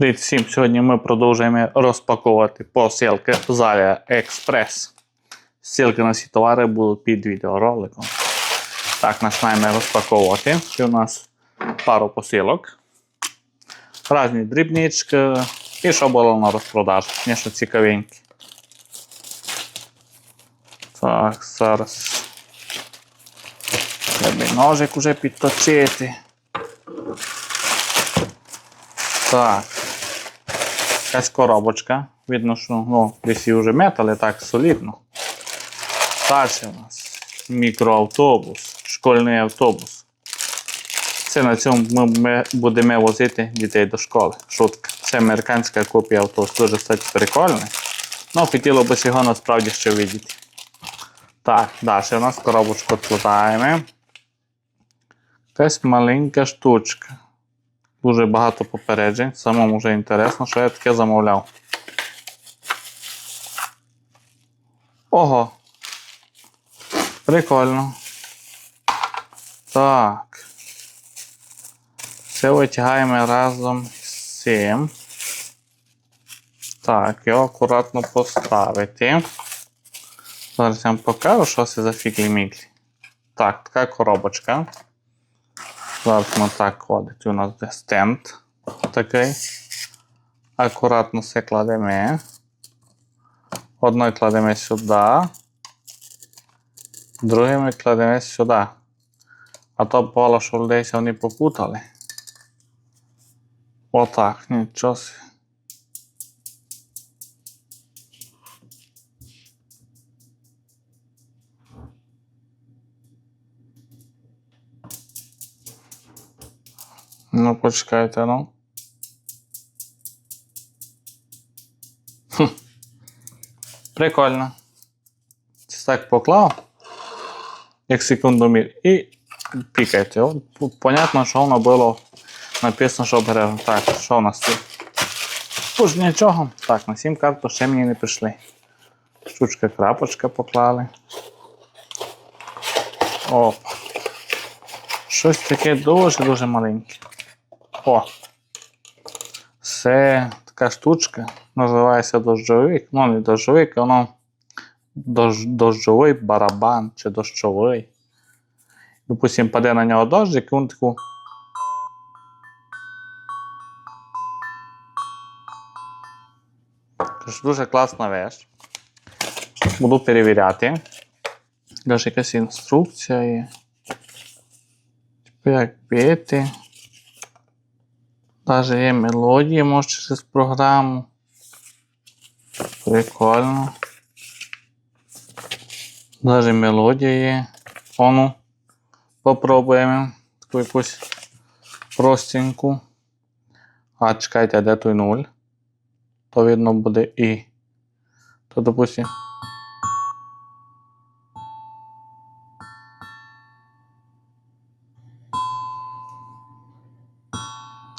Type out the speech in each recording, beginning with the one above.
Привіт всім! Сьогодні ми продовжуємо розпаковувати посилки з AliExpress. Ссылки на ці товари будуть під відеороликом. Так, починаємо розпаковувати. Це у нас пару посилок. Різні дрібнички. І що було на розпродаж. Звісно, цікавенькі. Так, зараз. Треба ножик уже підточити. Так. Якась коробочка. Видно, що ну, десь її вже метали так солідно. Далі у нас мікроавтобус, школьний автобус. Це на цьому ми, будемо возити дітей до школи. Шутка. Це американська копія автобусу. Дуже кстати, прикольний. Ну, хотіло б його насправді ще видіти. Так, далі у нас коробочку відкладаємо. Якась маленька штучка. Дуже багато попереджень. Самому вже інтересно, що я таке замовляв. Ого. Прикольно. Так. Це витягаємо разом з цим. Так, його акуратно поставити. Зараз я вам покажу, що це за фіглі-міглі. Так, така коробочка. Зараз так ходить. У нас де стенд такий. Акуратно все кладемо. Одне кладемо сюди. другими кладемо сюди. А то поло, що десь вони попутали. Отак, нічого. Ну, почекайте, ну. Хм. Прикольно. Це так поклав. Як секундомір. І пікайте. О, Понятно, що воно було написано, що бере. Так, що у нас тут? Уж нічого. Так, на сім карту ще мені не прийшли. Штучка крапочка поклали. Оп. Щось таке дуже-дуже маленьке. О! Це така штучка. Називається дощовик. Ну, не дощовик, воно дощ, дощовий барабан чи дощовий. Допустим, паде на нього дощик, і він таку. Тож дуже класна вещь. Буду перевіряти. Даже якась інструкція є. Типу як піти. Даже є мелодії, може через програму. Прикольно. Даже мелодія є. Ону. Попробуємо. Таку якусь простеньку. А чекайте, де той нуль? То видно буде і. То допустим.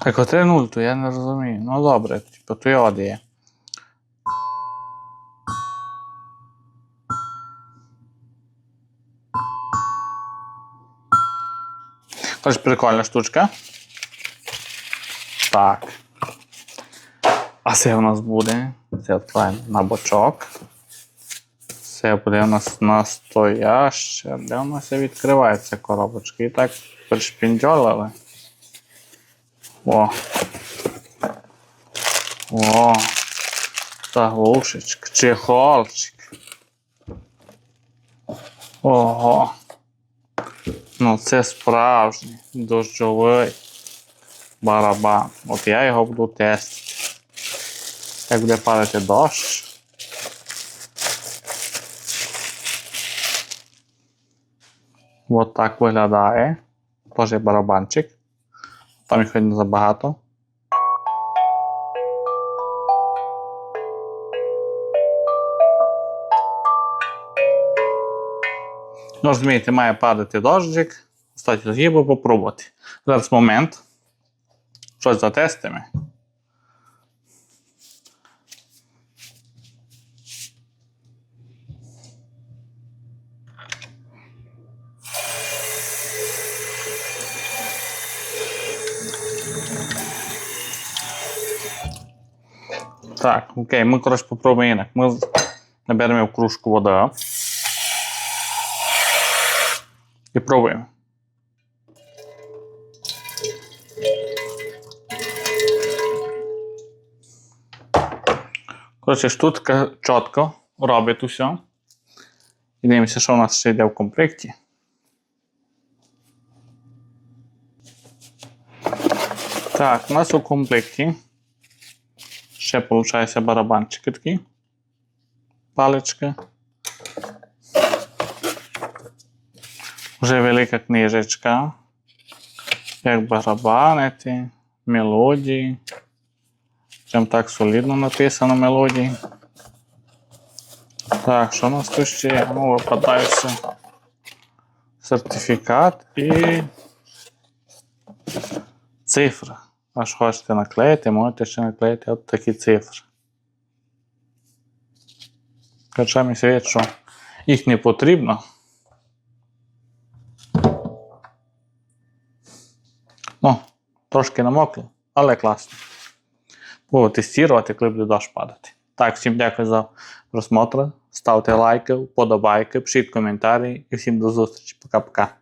А котре нуль, то я не розумію. Ну добре, типу, то йод є. Тож прикольна штучка. Так. А це у нас буде. Це відкладаємо на бочок. Це буде у нас настояще. Де у нас відкривається коробочка? І так пришпіндьолили. О. О. Заглушечка. Чехолчик. Ого. Ну це справжній дощовий барабан. От я його буду тестити. Як буде падати дощ. От так виглядає. Тоже барабанчик. Там їх не забагато. Ну, розумієте, має падати дощик. Кстати, тоді би попробувати. Зараз момент. Щось затестимо. Так, окей, ми, коротше, попробуємо інак. Ми наберемо в кружку води. І пробуємо. Коротше, штутка чітко робить усе. І дивимося, що у нас ще йде в комплекті. Так, у нас у комплекті ще виходить барабанчики такі. Палички. Вже велика книжечка. Як барабанити, мелодії. Прям так солідно написано мелодії. Так, що у нас тут ще? Ну, випадається сертифікат і Аж хочете наклеїти, можете ще наклеїти от такі цифри. Хоча мені здається, що їх не потрібно. Ну, трошки намокло, але класно. Буду тестувати, коли буде дощ падати. Так, всім дякую за просмотр. Ставте лайки, вподобайки, пишіть коментарі і всім до зустрічі. Пока-пока.